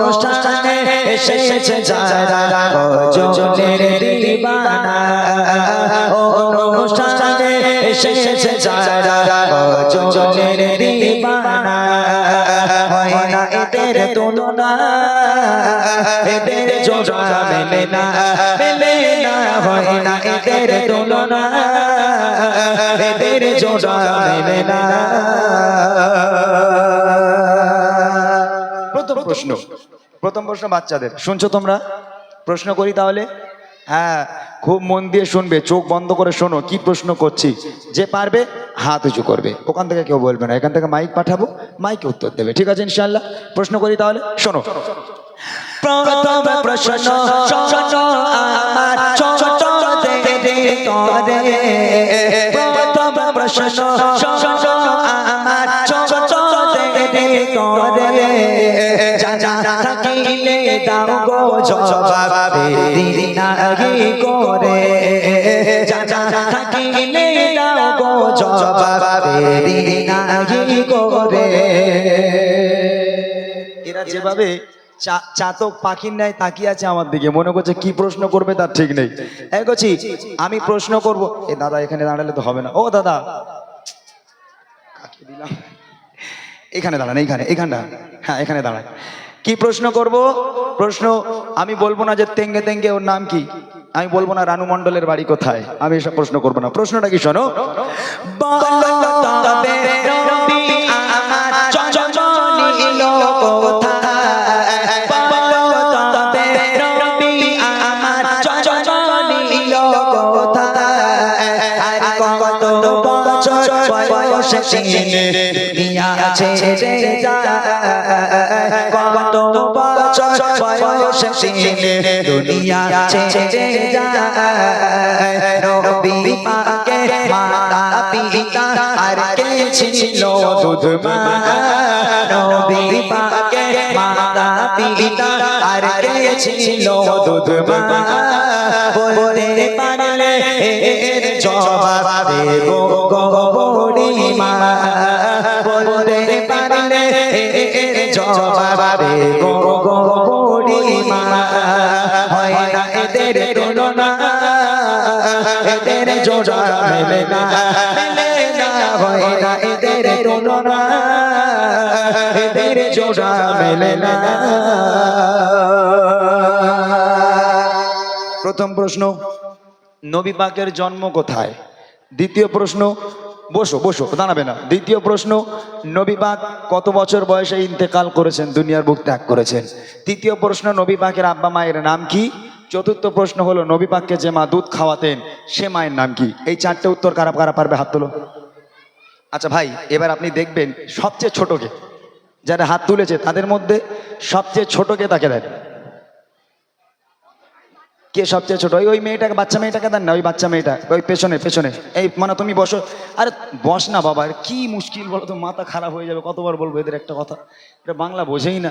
অনুষ্ঠানে এসেছে যারা গজলের দিবানা অনুষ্ঠানে এসেছে যারা হয় না হয় না এদের তুলনা। এদের জোড়া মেলে। না প্রথম প্রশ্ন। প্রথম প্রশ্ন বাচ্চাদের। শুনছো তোমরা? প্রশ্ন করি তাহলে? হ্যাঁ খুব মন দিয়ে শুনবে চোখ বন্ধ করে শোনো কি প্রশ্ন করছি। যে পারবে হাত উঁচু করবে। ওখান থেকে কেউ বলবে না এখান থেকে মাইক পাঠাবো মাইকে উত্তর দেবে। ঠিক আছে ইনশাল্লাহ প্রশ্ন করি তাহলে? শোনো। প্রথম প্রশ্ন আমার তরে প্রথম প্রশ্ন আমার ছোট দেরে জানা থাকিলে দাও গো জবাব দেরি নাহি করে জানা থাকিলে দাও গো জবাব দেরি নাহি করে এরা যেভাবে চাতক পাখির ন্যায় তাকিয়ে আছে আমার দিকে। মনে করছে কি প্রশ্ন করবে তার ঠিক নেই। করছি আমি প্রশ্ন করব। এ দাদা, এখানে দাঁড়ালে তো হবে না। ও দাদা। দিলাম। এখানে দাঁড়ান, এইখানে এখানটা হ্যাঁ এখানে দাঁড়ান। কি প্রশ্ন করব? প্রশ্ন, আমি বলব না যে তেঙ্গে তেঙ্গে ওর নাম কি? আমি বলব না রানু মণ্ডলের বাড়ি কোথায়? আমি এসব প্রশ্ন করব না। প্রশ্নটা কি শোনো? বয়সে চিনে নিয়াছে রে যায় কত বছর বয়সে চিনে দুনিয়া ছেড়ে যায় ছিল দুধ নবী পাকে মাতা পিতা আর কে ছিল দুধ মা বলতে পারলে জবাব দেব গৌরী বলতে পারলে জবাব দেব গৌরী হয় না এদের তুলনা, এদের জোড়া মেলে প্রথম প্রশ্ন, নবী পাকের জন্ম কোথায়? দ্বিতীয় প্রশ্ন, বসো বসো, দাঁড়াবে না। দ্বিতীয় প্রশ্ন, নবী পাক কত বছর বয়সে ইন্তেকাল করেছেন, দুনিয়ার বুক ত্যাগ করেছেন? তৃতীয় প্রশ্ন, নবী পাকের আব্বা মায়ের নাম কি? চতুর্থ প্রশ্ন হলো, নবী পাককে যে মা দুধ খাওয়াতেন, সে মায়ের নাম কি? এই চারটে উত্তর কারা কারা পারবে হাত তোলো। আচ্ছা ভাই, এবার আপনি দেখবেন সবচেয়ে ছোটকে যারা হাত তুলেছে, তাদের মধ্যে সবচেয়ে ছোটকে তাকে দেন? কে সবচেয়ে ছোট? ওই মেয়েটাকে, বাচ্চা মেয়েটাকে দেন না? ওই বাচ্চা মেয়েটা, ওই পেছনে পেছনে। এই মানে তুমি বসো। আরে বস না বাবা, আরে কি মুশকিল বলো তো, মাথা খারাপ হয়ে যাবে, কতবার বলব এদের একটা কথা? এটা বাংলা বোঝেই না।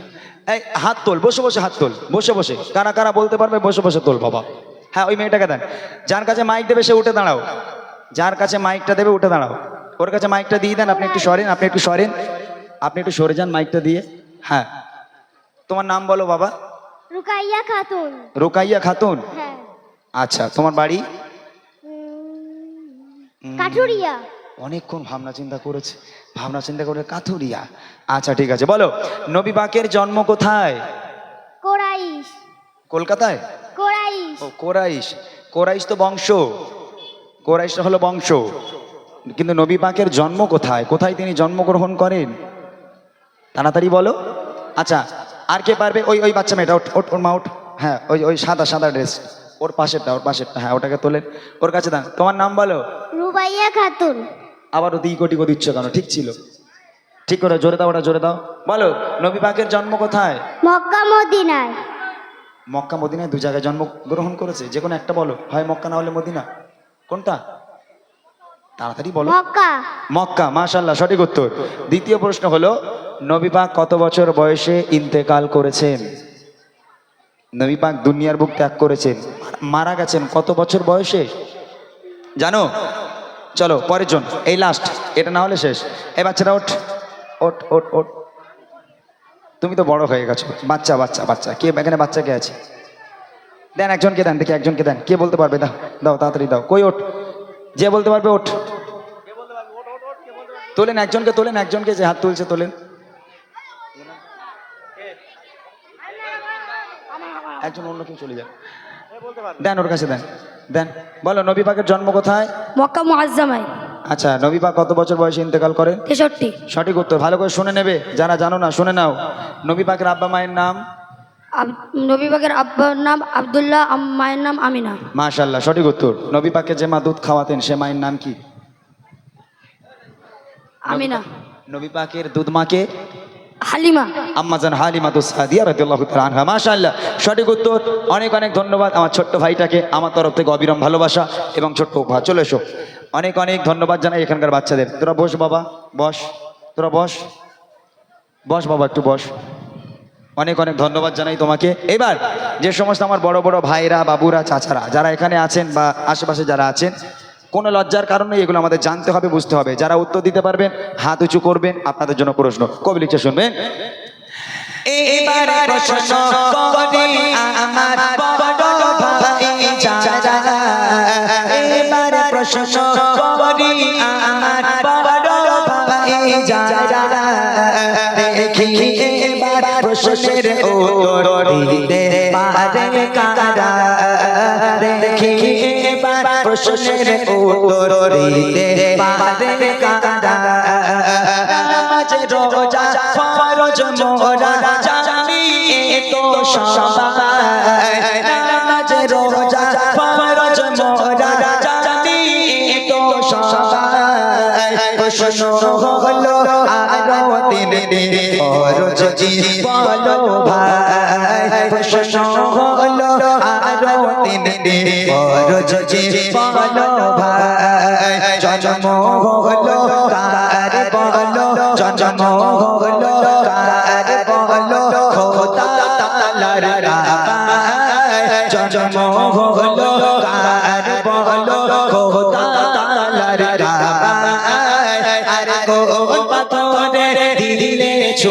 এই, হাত তোল, বসে বসে হাত তোল, বসে বসে। কারা কারা বলতে পারবে, বসে বসে তোল বাবা। হ্যাঁ ওই মেয়েটাকে দেন। যার কাছে মাইক দেবে, সে উঠে দাঁড়াও। যার কাছে মাইকটা দেবে, উঠে দাঁড়াও। ওর কাছে মাইকটা দিয়ে দেন আপনি একটু সরেন আপনি একটু সরেন। আপনি একটু সরে যান মাইকটা দিয়ে। হ্যাঁ। তোমার নাম বলো বাবা? রুকাইয়া খাতুন। রোকাইয়া খাতুন? হ্যাঁ। আচ্ছা তোমার বাড়ি? কাঠুরিয়া। অনেকক্ষণ ভাবনা চিন্তা করেছে। ভাবনা চিন্তা করে কাথুরিয়া আচ্ছা ঠিক আছে বলো। নবী বাকের জন্ম কোথায়? কোরাইশ। কলকাতায়? কোরাইশ। ও কোরাইশ। কোরাইশ তো বংশ। কোরাইশটা হলো বংশ। কিন্তু নবী পাকের জন্ম কোথায়? কোথায় তিনি জন্মগ্রহণ করেন? তাড়াতাড়ি বলো। আচ্ছা আর কে পারবে? ওই ওই বাচ্চা মেয়েটা ওঠ ওঠ ওর মা ওঠ। হ্যাঁ ওই ওই সাদা সাদা ড্রেস ওর পাশেরটা ওর পাশেরটা হ্যাঁ ওটাকে তোলেন। ওর কাছে দান তোমার নাম বলো? রুবাইয়া খাতুন। আবার ও দিই কোটি দিচ্ছ কেন? ঠিক ছিল। ঠিক করে জোরে দাও ওটা জোরে দাও। বলো নবী পাকের জন্ম কোথায়? মক্কা মদিনায়। মক্কা মদিনায় দু জায়গায় জন্মগ্রহণ করেছে। যে কোনো একটা বলো। হয় মক্কা না হলে মদিনা? কোনটা? তাড়াতাড়ি বলো। মক্কা। মক্কা মাশাল্লাহ সঠিক উত্তর। দ্বিতীয় প্রশ্ন হলো নবী পাক কত বছর বয়সে ইন্তেকাল করেছেন? নবী পাক দুনিয়ার বুক ত্যাগ করেছেন। মারা গেছেন কত বছর বয়সে? জানো? চলো পরের জন এই লাস্ট এটা না হলে শেষ। এই বাচ্চারা ওঠ ওঠ ওঠ ওঠ। তুমি তো বড় হয়ে গেছো। বাচ্চা বাচ্চা বাচ্চা। কে এখানে বাচ্চা কে আছে? দেন একজনকে দেন দেখি একজনকে দেন। কে বলতে পারবে? দাও দাও তাড়াতাড়ি দাও। কই ওঠ? যে বলতে পারবে ওঠ। তোলেন একজনকে তোলেন একজনকে যে হাত তুলছে তোলেন। একজন অন্য কেউ চলে যান দেন ওর কাছে দেন। দেন। বলো নবী পাকের জন্ম কোথায়? মক্কা মুআজ্জামায়। আচ্ছা নবী পাক কত বছর বয়সে ইন্তেকাল করেন তেষট্টি। সঠিক উত্তর ভালো করে শুনে নেবে। যারা জানো না শুনে নাও। নবী পাকের আব্বা মায়ের নাম? নবী পাকের আব্বার নাম আব্দুল্লাহ মায়ের নাম আমিনা। মাশাল্লাহ সঠিক উত্তর। নবী পাকে যে মা দুধ খাওয়াতেন সে মায়ের নাম কি? আমিনা। নবী পাকের দুধ মাকে হালিমা। আম্মাজান হালিমা তো সাদিয়া রাদিয়াল্লাহু তাআলা আনহা। মাশাআল্লাহ সঠিক উত্তর। অনেক অনেক ধন্যবাদ আমার ছোট্ট ভাইটাকে আমার তরফ থেকে অবিরাম ভালোবাসা এবং ছোট্ট উপহার। চলে এসো। অনেক অনেক ধন্যবাদ জানাই এখানকার বাচ্চাদের। তোরা বস বাবা বস তোরা বস। বস বাবা একটু বস। অনেক অনেক ধন্যবাদ জানাই তোমাকে। এবার যে সমস্ত আমার বড় বড় ভাইরা, বাবুরা, চাচারা, যারা এখানে আছেন বা আশেপাশে যারা আছেন, কোনো লজ্জার কারণে এগুলো আমাদের জানতে হবে, বুঝতে হবে। যারা উত্তর দিতে পারবেন, হাত উঁচু করবেন, আপনাদের জন্য প্রশ্ন। কবি লিখছে শুনবেন। এবার এবার প্রশ্নের উত্তর দিতে পারে কারা? দেখি এবার প্রশ্নের উত্তর দিতে পারে কারা? নামাজ রোজা প্রশ্ন হলো আরও তিন দিন ফরজ জি বলো ভাই প্রশ্ন হলো আরও তিন দিন ফরজ জি বলো ভাই জন্ম হলো কার বলো জন্ম হলো কার বলো খোদা তালার জন্ম হলো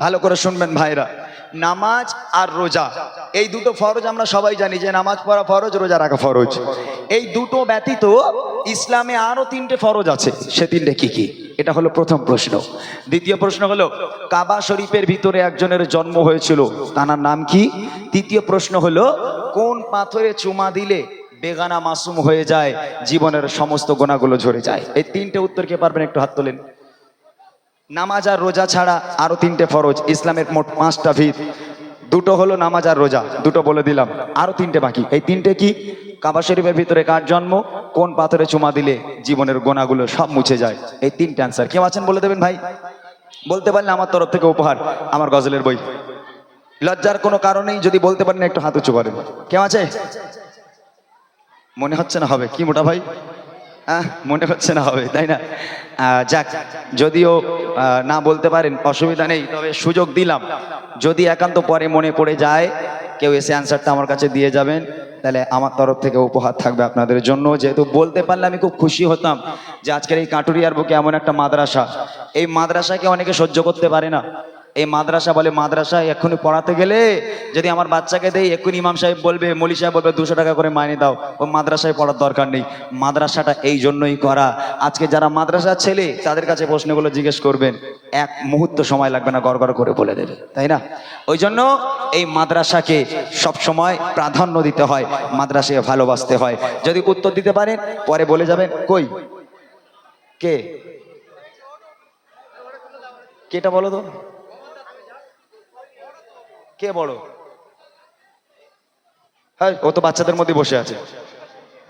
ভালো করে শুনবেন ভাইরা। নামাজ আর রোজা। এই দুটো ফরজ আমরা সবাই জানি যে নামাজ পড়া ফরজ, রোজা রাখা ফরজ। এই দুটো ব্যতীত ইসলামে আরও তিনটে ফরজ আছে। সে তিনটে কি কি? এটা হলো প্রথম প্রশ্ন। দ্বিতীয় প্রশ্ন হলো, কাবা শরীফের ভিতরে একজনের জন্ম হয়েছিল তার নাম কি? তৃতীয় প্রশ্ন হলো, কোন পাথরে চুমা দিলে বেগানা মাসুম হয়ে যায়, জীবনের সমস্ত গোনাগুলো ঝরে যায়? এই তিনটে উত্তর কে পারবেন একটু হাত তোলেন। নামাজ আর রোজা ছাড়া আরও তিনটে ফরজ, ইসলামের মোট পাঁচটা ভিত। দুটো হলো নামাজ আর রোজা, দুটো বলে দিলাম। আরও তিনটে বাকি। এই তিনটে কি? কাবা শরীফের ভিতরে কার জন্ম? কোন পাথরে চুমা দিলে জীবনের গোনাগুলো সব মুছে যায়? এই তিনটে অ্যান্সার কেউ আছেন বলে দেবেন ভাই? বলতে পারলে আমার তরফ থেকে উপহার, আমার গজলের বই। লজ্জার কোনো কারণেই যদি বলতে পারেন একটু হাত উঁচু করেন। কেউ আছে? মনে হচ্ছে না হবে। কি মোটা ভাই? মনে হচ্ছে না হবে, তাই না? যাক, যদিও না বলতে পারেন, অসুবিধা নেই, তবে সুযোগ দিলাম। যদি একান্ত পরে মনে পড়ে যায়, কেউ এসে অ্যান্সারটা আমার কাছে দিয়ে যাবেন, তাহলে আমার তরফ থেকে উপহার থাকবে আপনাদের জন্য। যেহেতু বলতে পারলে আমি খুব খুশি হতাম যে আজকের এই কাটুরিয়ার বুকে এমন একটা মাদ্রাসা। এই মাদ্রাসাকে অনেকে সহ্য করতে পারে না। এই মাদ্রাসা বলে, মাদ্রাসা, এক্ষুনি পড়াতে গেলে যদি আমার বাচ্চাকে দেই, এক্ষুনি ইমাম সাহেব বলবে, মলি সাহেব বলবে, দুশো টাকা করে মাইনে দাও। ও মাদ্রাসায় পড়ার দরকার নেই। মাদ্রাসাটা এই জন্যই করা। আজকে যারা মাদ্রাসার ছেলে, তাদের কাছে প্রশ্নগুলো জিজ্ঞেস করবেন। এক মুহূর্ত সময় লাগবে না গড় করে বলে দেবে, তাই না? ওই জন্য এই মাদ্রাসাকে সব সময় প্রাধান্য দিতে হয় মাদ্রাসাকে ভালোবাসতে হয়। যদি উত্তর দিতে পারেন, পরে বলে যাবেন, কই? কে? কেটা বলো তো? কে বড়? হ্যাঁ ও তো বাচ্চাদের মধ্যে বসে আছে।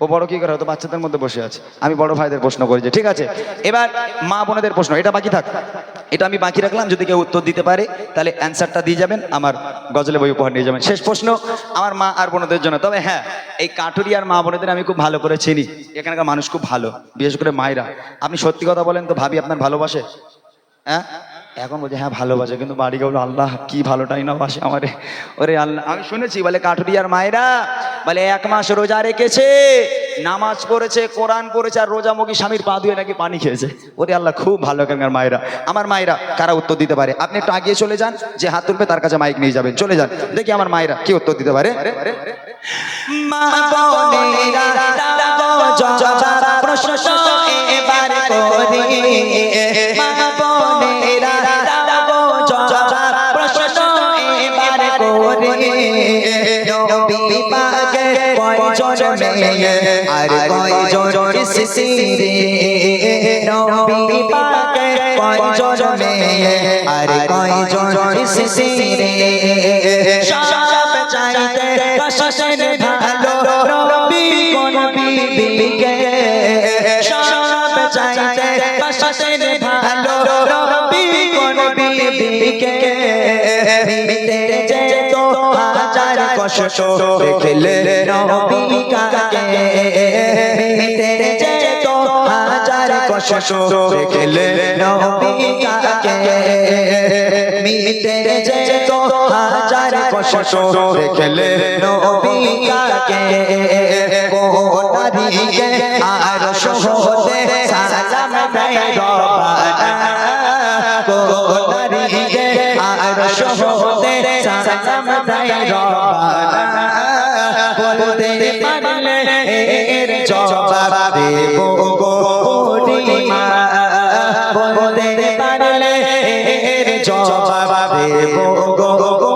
ও বড় কি করে? ও তো বাচ্চাদের মধ্যে বসে আছে। আমি বড় ভাইদের প্রশ্ন করেছি ঠিক আছে, এবার মা বোনেদের প্রশ্ন, এটা বাকি থাক। এটা আমি বাকি রাখলাম, যদি কেউ উত্তর দিতে পারে, তাহলে অ্যান্সারটা দিয়ে যাবেন, আমার গজলে বই উপহার নিয়ে যাবেন। শেষ প্রশ্ন, আমার মা আর বোনদের জন্য। তবে হ্যাঁ এই কাঠুরিয়ার মা বোনেদের আমি খুব ভালো করে চিনি। এখানকার মানুষ খুব ভালো, বিশেষ করে মায়েরা। আপনি সত্যি কথা বলেন তো, ভাবি আপনার ভালোবাসে? হ্যাঁ? এখন বলছে হ্যাঁ ভালোবাসে, কিন্তু বাড়ি গেল, আল্লাহ কি ভালোটাই না বাসে আমারে। ওরে আল্লাহ, আমি শুনেছি, বলে কাঠুরিয়ার মায়েরা, বলে, এক মাস রোজা রেখেছে, নামাজ পড়েছে, কোরআন পড়েছে, আর রোজা মুখী স্বামীর পা ধুয়ে নাকি পানি খেয়েছে। ওরে আল্লাহ, খুব ভালো এখানকার মায়েরা। আমার মায়েরা, কারা উত্তর দিতে পারে? আপনি একটু আগিয়ে চলে যান, যে হাত তুলবে, তার কাছে মাইক নিয়ে যাবেন। চলে যান, দেখি আমার মায়েরা কি উত্তর দিতে পারে। প্রশ্ন এবার করি। মা বোনেরা করি নবী পাকে কয়জন মেয়ে আর কয়জন শিশিরে? নবী পাকে কয়জন মেয়ে আর কয়জন শিশিরে? সব চাইতে কষেন ভালো রবি কোন বিবিকে? সব চাইতে কষেন ভালো রবি কোন বিবিকে। মিটে যে হাজার কষ্ট দেখলে নবী কাকে। মিটে যে হাজার কষ্ট দেখলে নবী কাকে। মিটে যে হাজার কষ্ট দেখলে নবী কাকে। কোনারিকে আর শহরে দেব গো বুড়িমা বলতে পারলে জবাব দেব গো